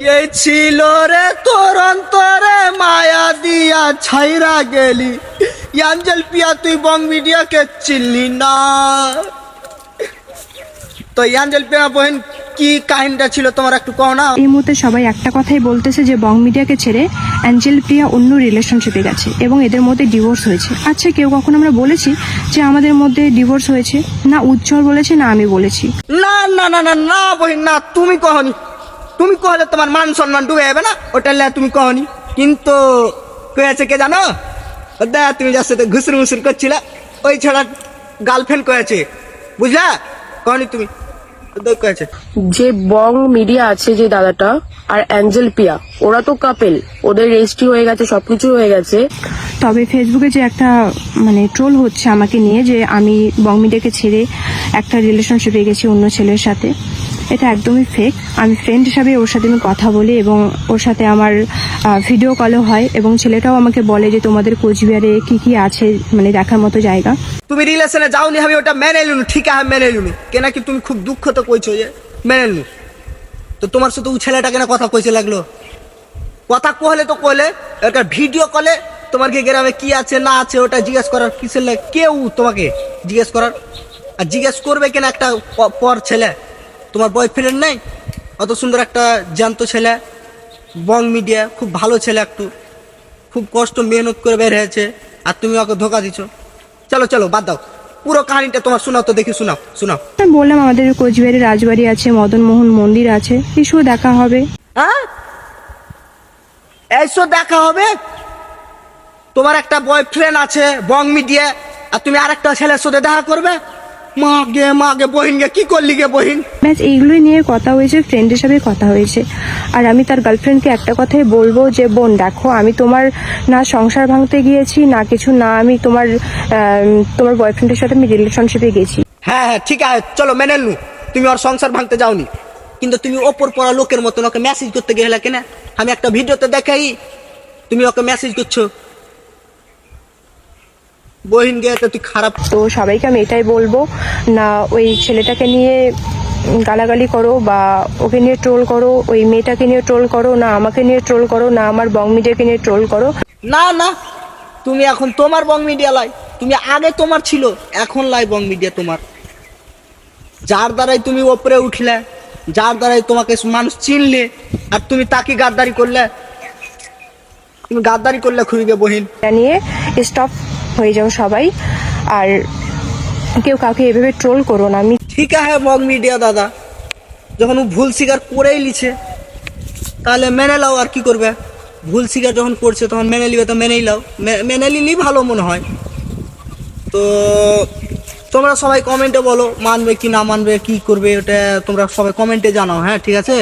এই ছিল রে তোর অন্তরে মায়া দিয়া ছাইরা গেলি। ইয়াঞ্জল পিয়া তুই বং মিডিয়াকে চিনলি না। তো ইয়াঞ্জল পিয়া বহেন কি কাহিনীটা ছিল তোমার একটু কও না? এই মুহূর্তে সবাই একটা কথাই বলতেছে যে বং মিডিয়াকে ছেড়ে অ্যাঞ্জেল প্রিয়া অন্য রিলেশনশিপে গেছে এবং এদের মধ্যে ডিভোর্স হয়েছে। আচ্ছা কেউ কখন আমরা বলেছি যে আমাদের মধ্যে ডিভোর্স হয়েছে? না উজ্জ্বল বলেছে না আমি বলেছি। না না না না না বহিন না তুমি কহনি। তুমি কহলে তোমার মান সম্মান ডুবে যাবে না? ওটা তুমি কহনি। কিন্তু কয়েছে কে জানো? দা তুমি যার সাথে ঘুসুর মুসুর করছিলে ওই ছাড়া গার্লফ্রেন্ড কয়েছে বুঝলা? কহনি তুমি। যে বং মিডিয়া আছে যে দাদাটা আর অ্যাঞ্জেল পিয়া ওরা তো কাপেল ওদের রেজিস্ট্রি হয়ে গেছে সবকিছু হয়ে গেছে। তবে ফেসবুকে যে একটা মানে ট্রোল হচ্ছে আমাকে নিয়ে যে আমি বং মিডিয়াকে ছেড়ে একটা রিলেশনশিপে গেছি অন্য ছেলের সাথে। এটা একদমই ফেক আমি ফ্রেন্ড হিসাবে ওর সাথে আমি কথা বলি এবং ওর সাথে আমার ভিডিও কলও হয় এবং ছেলেটাও আমাকে বলে যে তোমাদের কোচবিহারে কি কি আছে মানে দেখার মতো জায়গা। তুমি রিলেশনে যাওনি, আমি ওটা মেনে লুনু ঠিক আছে মেনে লুনু কেন কি তুমি খুব দুঃখ তো কইছো যে, মেনে লুনু তো তোমার সাথে ও ছেলেটা কেন কথা কইছে লাগল? কথা কহলে তো কলে একটা ভিডিও কলে তোমার কি গ্রামে কি আছে, না আছে, ওটা জিজ্ঞেস করার কিসের কেউ তোমাকে জিজ্ঞেস করার? আর জিজ্ঞেস করবে কেন একটা পর ছেলে? তোমার বয়ফ্রেন্ড নেই? অত সুন্দর একটা জ্যান্ত ছেলে বং মিডিয়া খুব ভালো ছেলে একটু। খুব কষ্ট মেহনত করে বের হয়েছে আর তুমি ওকে ধোকা দিছো। চলো চলো বাদ দাও। পুরো কাহিনীটা তোমার শোনাও তো দেখি শোনাও শোনাও। আমি বললাম আমাদের কোচবিহারে রাজবাড়ি আছে মদন মোহন মন্দির আছে। এসব দেখা হবে। হ্যাঁ এইসব দেখা হবে? তোমার একটা বয়ফ্রেন্ড আছে বং মিডিয়া আর তুমি আরেকটা ছেলের সাথে দেখা করবে? মা গে মা গে বহিন গে কি করলি গে বহিন? ব্যাস এইগুলোই নিয়ে কথা হয়েছে ফ্রেন্ড হিসাবে কথা হয়েছে। আর আমি তার গার্লফ্রেন্ডকে একটা কথাই বলব যে বোন দেখো আমি তোমার না সংসার ভাঙতে গিয়েছি না কিছু না আমি তোমার তোমার বয়ফ্রেন্ডের সাথে আমি রিলেশনশিপে গেছি। হ্যাঁ হ্যাঁ ঠিক আছে চলো মেনে নু। তুমি ওর সংসার ভাঙতে যাওনি। কিন্তু তুমি ওপর পড়া লোকের মতন ওকে মেসেজ করতে গেলে কেন? আমি একটা ভিডিওতে দেখাই তুমি ওকে মেসেজ করছ। বহিন গে তো তুই খারাপ তো সবাইকে আমি এটাই বলব না ওই ছেলেটাকে নিয়ে গালাগালি করো বা ওকে নিয়ে ট্রোল করো ওই মেয়েটাকে নিয়ে ট্রোল করো না আমাকে নিয়ে ট্রোল করো না আমার বং মিডিয়াকে নিয়ে ট্রোল করো। না না তুমি এখন তোমার বং মিডিয়া লাই তুমি আগে তোমার ছিল এখন লাই বং মিডিয়া তোমার। যার দ্বারাই তুমি ওপরে উঠলে যার দ্বারাই তোমাকে মানুষ চিনলে আর তুমি তাকে গাদ্দারি করলে তুমি গাদ্দারি করলে খুবই বহিন। নিয়ে স্টপ হয়ে যাও সবাই। আর কেউ কাউকে এভাবে ট্রোল করো না। আমি ঠিক আছে বং মিডিয়া দাদা। যখন ও ভুল স্বীকার করেই লিছে, তাহলে মেনে লাও আর কি করবে। ভুল স্বীকার যখন করছে, তখন মেনে নিবে তো মেনেই লাও। মেনে নিলেই ভালো মনে হয়। তো, তোমরা সবাই কমেন্টে বলো, মানবে কি না মানবে, কি করবে ওটা তোমরা সবাই কমেন্টে জানাও। হ্যাঁ ঠিক আছে?